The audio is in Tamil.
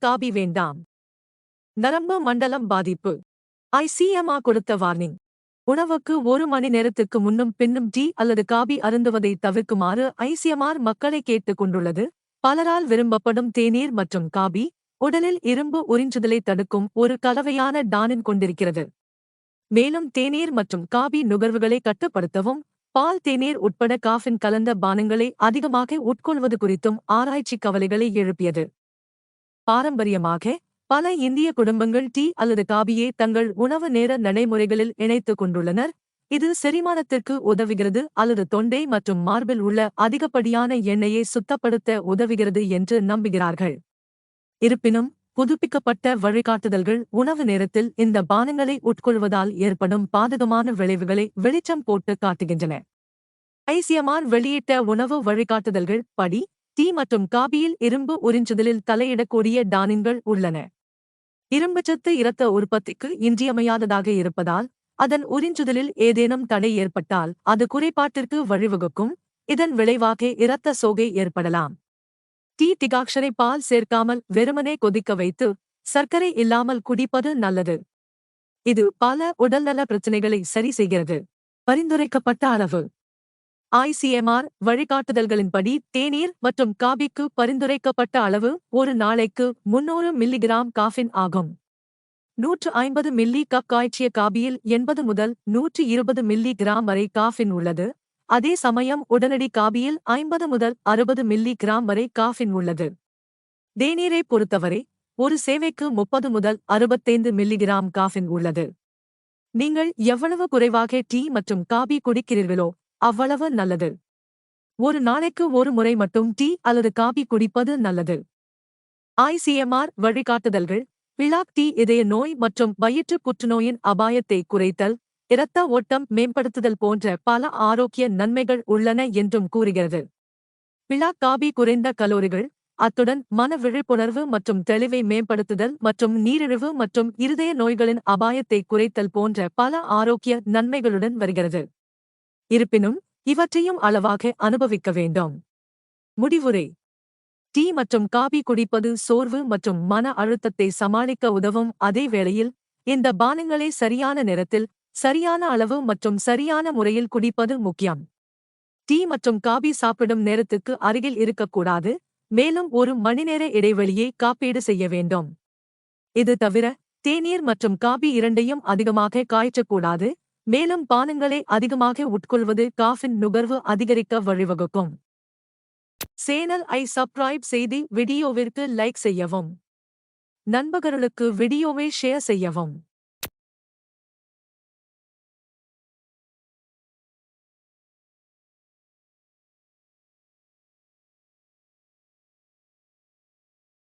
காபி வேண்டாம். நரம்பு மண்டலம் பாதிப்பு. ஐசிஎம்ஆ கொடுத்த வார்னிங். உணவுக்கு ஒரு மணி நேரத்துக்கு முன்னும் பின்னும் டீ அல்லது காபி அருந்துவதை தவிர்க்குமாறு ஐசிஎம்ஆர் மக்களை கேட்டுக் கொண்டுள்ளது. பலரால் விரும்பப்படும் தேநீர் மற்றும் காபி உடலில் இரும்பு உறிஞ்சுதலை தடுக்கும் ஒரு கலவையான டானின் கொண்டிருக்கிறது. மேலும் தேநீர் மற்றும் காபி நுகர்வுகளை கட்டுப்படுத்தவும் பால் தேநீர் உட்பட காஃபின் கலந்த பானங்களை அதிகமாக உட்கொள்வது குறித்தும் ஆராய்ச்சி கவலைகளை எழுப்பியது. பாரம்பரியமாக பல இந்திய குடும்பங்கள் டீ அல்லது காபியை தங்கள் உணவு நேர நடைமுறைகளில் இணைத்துக் கொண்டுள்ளனர். இது செரிமானத்திற்கு உதவுகிறது அல்லது தொண்டை மற்றும் மார்பில் உள்ள அதிகப்படியான எண்ணெயை சுத்தப்படுத்த உதவுகிறது என்று நம்புகிறார்கள். இருப்பினும் புதுப்பிக்கப்பட்ட வழிகாட்டுதல்கள் உணவு நேரத்தில் இந்த பானங்களை உட்கொள்வதால் ஏற்படும் பாதகமான விளைவுகளை வெளிச்சம் போட்டு காட்டுகின்றன. ஐசியமான் வெளியிட்ட உணவு வழிகாட்டுதல்கள் படி டீ மற்றும் காபியில் இரும்பு உறிஞ்சுதலில் தலையிடக்கூடிய டானின்கள் உள்ளன. இரும்புச்சத்து இரத்த உற்பத்திக்கு இன்றியமையாததாக இருப்பதால் அதன் உறிஞ்சுதலில் ஏதேனும் தடை ஏற்பட்டால் அது குறைபாட்டிற்கு வழிவகுக்கும் இதன் விளைவாக இரத்த சோகை ஏற்படலாம். டீ திகாக்ஷரை பால் சேர்க்காமல் வெறுமனே கொதிக்க வைத்து சர்க்கரை இல்லாமல் குடிப்பது நல்லது. இது பல உடல்நல பிரச்சினைகளை சரி செய்கிறது. பரிந்துரைக்கப்பட்ட அளவு. ஐசிஎம்ஆர் வழிகாட்டுதல்களின்படி தேநீர் மற்றும் காபிக்கு பரிந்துரைக்கப்பட்ட அளவு ஒரு நாளைக்கு முன்னூறு மில்லிகிராம் காஃபின் ஆகும். நூற்று ஐம்பது மில்லி கப் காய்ச்சிய காபியில் எண்பது முதல் நூற்று இருபது மில்லி கிராம் வரை காஃபின் உள்ளது. அதே சமயம் உடனடி காபியில் ஐம்பது முதல் அறுபது மில்லி கிராம் வரை காஃபின் உள்ளது. தேநீரை பொறுத்தவரை ஒரு சேவைக்கு முப்பது முதல் அறுபத்தைந்து மில்லிகிராம் காஃபின் உள்ளது. நீங்கள் எவ்வளவு குறைவாக டீ மற்றும் காபி குடிக்கிறீர்களோ அவ்வளவு நல்லது. ஒரு நாளைக்கு ஒரு முறை மட்டும் டீ அல்லது காபி குடிப்பது நல்லது. ஐசிஎம்ஆர் வழிகாட்டுதல்கள். பிளாக் டீ இதய நோய் மற்றும் வயிற்று புற்றுநோயின் அபாயத்தை குறைத்தல் இரத்த ஓட்டம் மேம்படுத்துதல் போன்ற பல ஆரோக்கிய நன்மைகள் உள்ளன என்றும் கூறுகிறது. பிளாக் காபி குறைந்த கலோரிகள் அத்துடன் மன விழிப்புணர்வு மற்றும் தெளிவை மேம்படுத்துதல் மற்றும் நீரிழிவு மற்றும் இருதய நோய்களின் அபாயத்தை குறைத்தல் போன்ற பல ஆரோக்கிய நன்மைகளுடன் வருகிறது. இருப்பினும் இவற்றையும் அளவாக அனுபவிக்க வேண்டும். முடிவுரை. டீ மற்றும் காபி குடிப்பது சோர்வு மற்றும் மன அழுத்தத்தை சமாளிக்க உதவும். அதே வேளையில் இந்த பானங்களை சரியான நேரத்தில் சரியான அளவு மற்றும் சரியான முறையில் குடிப்பது முக்கியம். டீ மற்றும் காபி சாப்பிடும் நேரத்துக்கு அருகில் இருக்கக்கூடாது மேலும் ஒரு மணிநேர இடைவெளியை காப்பீடு செய்ய வேண்டும். இது தவிர தேநீர் மற்றும் காபி இரண்டையும் அதிகமாக காய்ச்சக்கூடாது மேலும் பானங்களை அதிகமாக உட்கொள்வது காஃபின் நுகர்வு அதிகரிக்க வழிவகுக்கும். சேனல் ஐ சப்ஸ்கிரைப் செய்து வீடியோவிற்கு லைக் செய்யவும். நண்பர்களுக்கு வீடியோவை ஷேர் செய்யவும்.